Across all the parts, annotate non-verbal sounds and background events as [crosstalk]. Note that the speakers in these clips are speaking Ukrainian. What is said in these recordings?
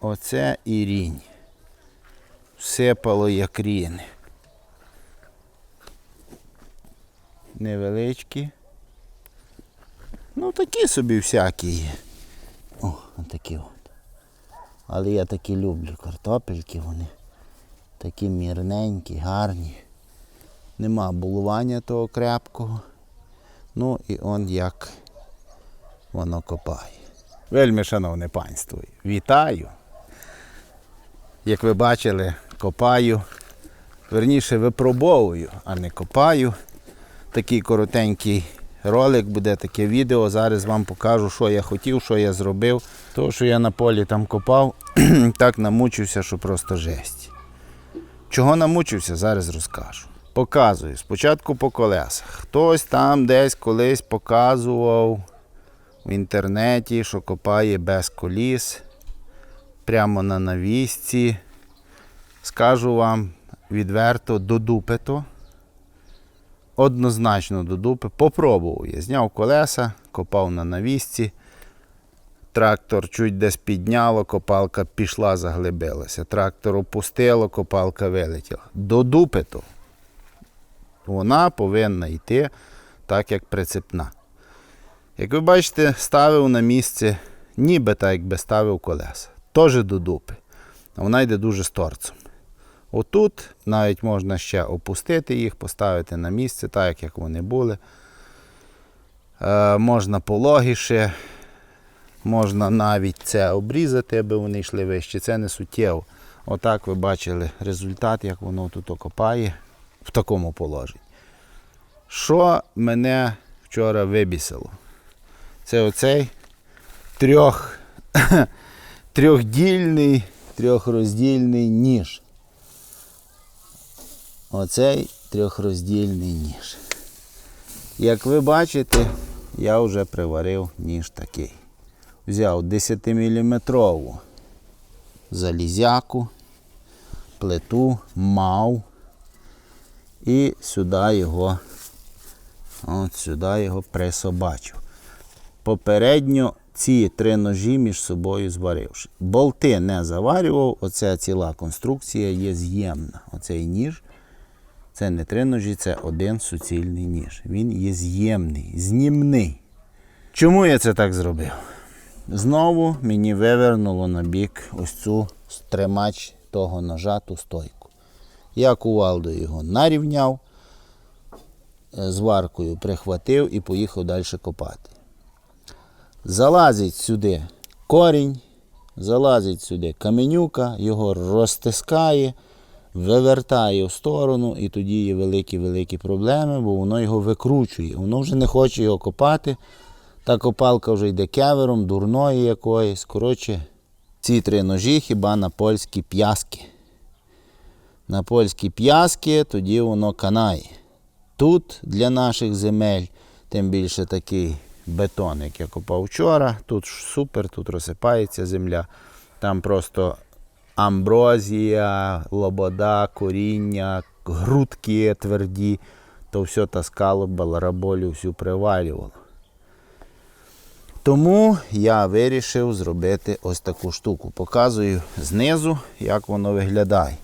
Оце і рінь. Сипало як ріни. Невеличкі. Ну такі собі всякі є. О, такі от. Але я такі люблю картопельки, вони такі мірненькі, гарні. Нема булування того крепкого. Ну і он як воно копає. Вельми, шановне панство, вітаю. Як ви бачили, копаю, верніше випробовую, а не копаю. Такий коротенький ролик буде таке відео. Зараз вам покажу, що я хотів, що я зробив. То, що я на полі там копав, [clears throat] так намучився, що просто жесть. Чого намучився, зараз розкажу. Показую. Спочатку по колесах. Хтось там десь колись показував в інтернеті, що копає без коліс, прямо на навісці. Скажу вам відверто, до дупи то. Однозначно до дупи. Попробував я. Зняв колеса, копав на навісці. Трактор чуть десь підняло, копалка пішла, заглибилася. Трактор опустило, копалка вилетіла. До дупи то. Вона повинна йти так, як прицепна. Як ви бачите, ставив на місце, ніби так, якби ставив колеса. Теж до дупи. А вона йде дуже з торцем. Отут навіть можна ще опустити їх, поставити на місце, так як вони були. Е, можна пологіше, можна навіть це обрізати, аби вони йшли вище. Це не суттєво. Отак ви бачили результат, як воно тут окопає в такому положенні. Що мене вчора вибісило? Це оцей трьох, трьохдільний, трьохроздільний ніж. Оцей трьохроздільний ніж. Як ви бачите, я вже приварив ніж такий. Взяв 10-мм залізяку, плиту, мав і сюди його, от сюди його присобачив. Попередньо ці три ножі між собою зваривши. Болти не заварював, оця ціла конструкція є з'ємна. Оцей ніж. Це не три ножі, це один суцільний ніж. Він є з'ємний, знімний. Чому я це так зробив? Знову мені вивернуло на бік ось цю тримач того ножа, ту стойку. Я кувалдою його нарівняв, е, зваркою прихватив і поїхав далі копати. Залазить сюди корінь, залазить сюди каменюка, його розтискає, вивертає в сторону, і тоді є великі-великі проблеми, бо воно його викручує. Воно вже не хоче його копати. Та копалка вже йде кевером, дурної якоїсь. Коротше, ці три ножі хіба на польські п'яски. На польські п'яски тоді воно канає. Тут для наших земель, тим більше такий бетон, як я копав вчора. Тут супер, тут розсипається земля. Там просто амброзія, лобода, коріння, грудки тверді, то все таскало, балараболю всю привалювало. Тому я вирішив зробити ось таку штуку. Показую знизу, як воно виглядає.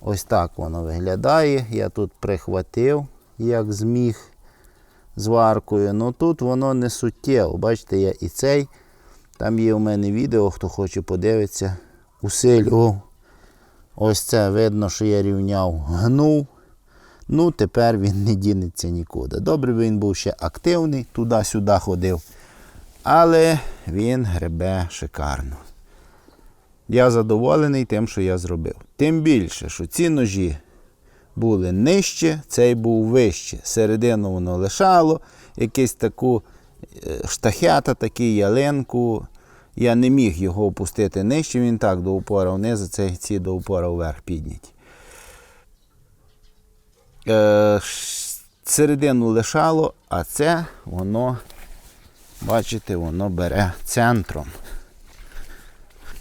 Ось так воно виглядає. Я тут прихватив, як зміг зваркою. Ну тут воно не суттєво. Бачите, я і цей. Там є у мене відео, хто хоче подивитися, усилював. Ось це видно, що я рівняв, гнув. Ну, тепер він не дінеться нікуди. Добре, він був ще активний, туди-сюди ходив. Але він гребе шикарно. Я задоволений тим, що я зробив. Тим більше, що ці ножі були нижче, цей був вище. Середину воно лишало, якусь таку е, штахета, таку ялинку. Я не міг його опустити нижче, він так до упора вниз, а ці до упора вверх підняті. Е, середину лишало, а це воно, бачите, воно бере центром.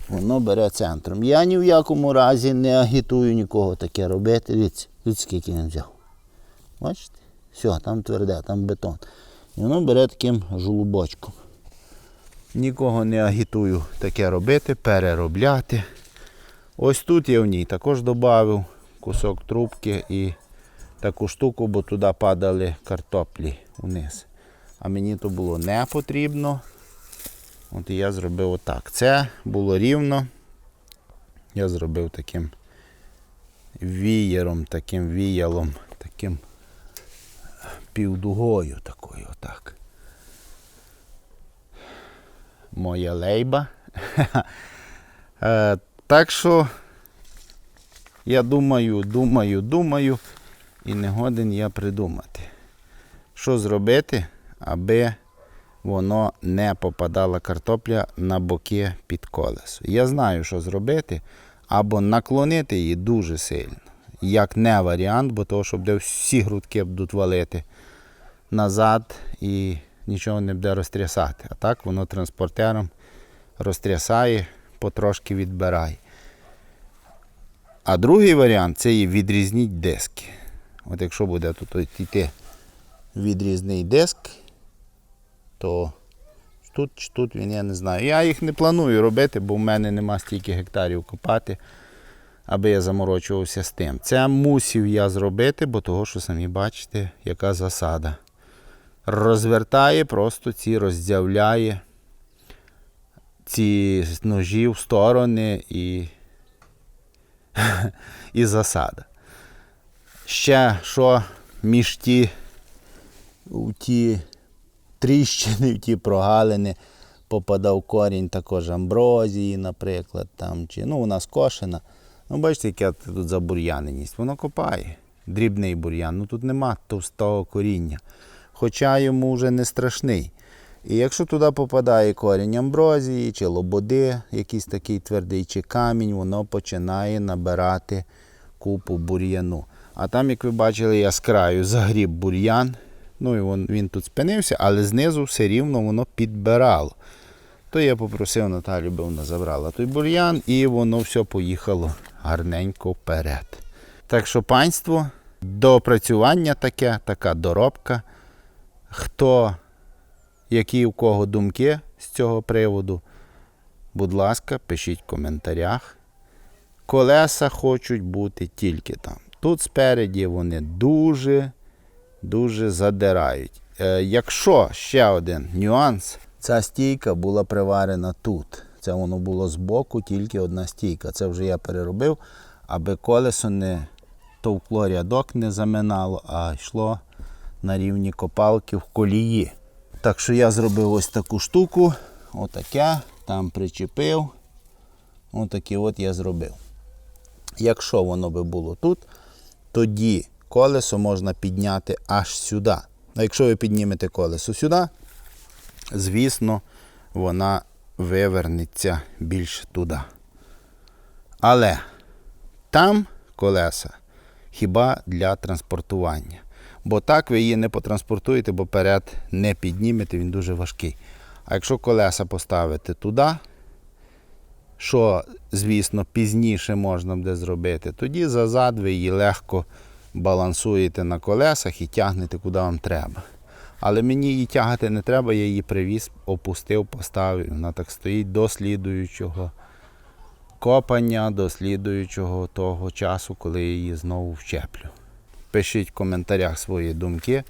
Воно бере центром. Я ні в якому разі не агітую нікого таке робити. Дивіться, скільки він взяв. Бачите? Все, там тверде, там бетон. І воно бере таким жолубочком. Нікого не агітую таке робити, переробляти. Ось тут я в ній також додав кусок трубки і таку штуку, бо туди падали картоплі вниз. А мені то було не потрібно. От і я зробив отак. Це було рівно. Я зробив таким вієром, таким віялом, таким півдугою такою отак. Моя лейба. [laughs] Е, Так що я думаю, думаю, думаю, і не годен я придумати. Що зробити, аби воно не попадала картопля на боки під колесо. Я знаю, що зробити, або наклонити її дуже сильно. Як не варіант, бо того, щоб де всі грудки будуть валити назад і нічого не буде розтрясати. А так воно транспортером розтрясає, потрошки відбирає. А другий варіант це і відрізніть диски. От якщо буде тут йти відрізний диск, то тут чи тут він, я не знаю. Я їх не планую робити, бо в мене нема стільки гектарів копати, аби я заморочувався з тим. Це мусів я зробити, бо того, що самі бачите, яка засада. Розвертає, просто ці роздявляє ці ножі в сторони і, [laughs] і засада. Ще що між ті, ті тріщини, в [laughs] ті прогалини попадав корінь також амброзії, наприклад, там, чи, ну, вона скошена. Ну, бачите, яка тут забур'яненість. Воно копає. Дрібний бур'ян. Ну тут нема товстого коріння. Хоча йому вже не страшний. І якщо туди попадає корінь амброзії, чи лободи, якийсь такий твердий, чи камінь, воно починає набирати купу бур'яну. А там, як ви бачили, я з краю загріб бур'ян. Ну і він, він тут спинився, але знизу все рівно воно підбирало. То я попросив Наталю, би вона забрала той бур'ян, і воно все поїхало гарненько вперед. Так що, панство, доопрацювання таке, така доробка. Хто, які у кого думки з цього приводу, будь ласка, пишіть в коментарях. Колеса хочуть бути тільки там. Тут спереді вони дуже, дуже задирають. Е, якщо ще один нюанс, ця стійка була приварена тут. Це воно було збоку, тільки одна стійка. Це вже я переробив, аби колесо не товкло рядок, не заминало, а йшло на рівні копалки в колії. Так що я зробив ось таку штуку, отаке, там причепив. Отаке от я зробив. Якщо воно би було тут, тоді колесо можна підняти аж сюди. А якщо ви піднімете колесо сюди, звісно, вона вивернеться більш туди. Але там колеса хіба для транспортування. Бо так ви її не потранспортуєте, бо перед не піднімете, він дуже важкий. А якщо колеса поставити туди, що, звісно, пізніше можна буде зробити, тоді зазад ви її легко балансуєте на колесах і тягнете куди вам треба. Але мені її тягати не треба, я її привіз, опустив, поставив. Вона так стоїть до слідуючого копання, до слідуючого того часу, коли я її знову вчеплю. Пишіть в коментарях свої думки,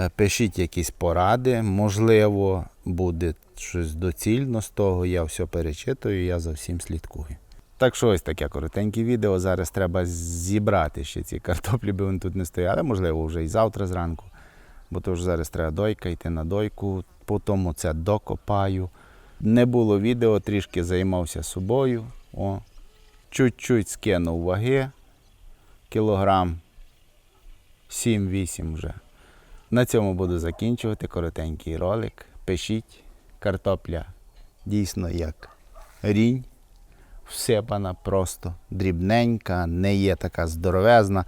е, пишіть якісь поради, можливо, буде щось доцільно з того. Я все перечитую, я за всім слідкую. Так що ось таке коротеньке відео. Зараз треба зібрати ще ці картоплі, бо вони тут не стояли, можливо, вже і завтра зранку. Бо то ж зараз треба дойка, йти на дойку, потім це докопаю. Не було відео, трішки займався собою. О, Чуть-чуть скинув ваги, кілограм 7-8 вже. На цьому буду закінчувати коротенький ролик. Пишіть, картопля дійсно як рінь, всипана просто дрібненька, не є така здоровезна.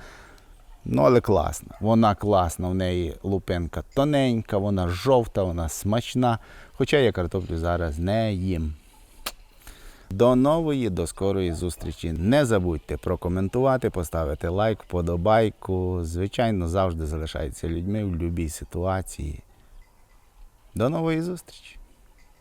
Ну, але класна. Вона класна, в неї лупинка тоненька, вона жовта, вона смачна. Хоча я картоплю зараз не їм. До нової, до скорої зустрічі. Не забудьте прокоментувати, поставити лайк, вподобайку. Звичайно, завжди залишайтеся людьми в будь-якій ситуації. До нової зустрічі!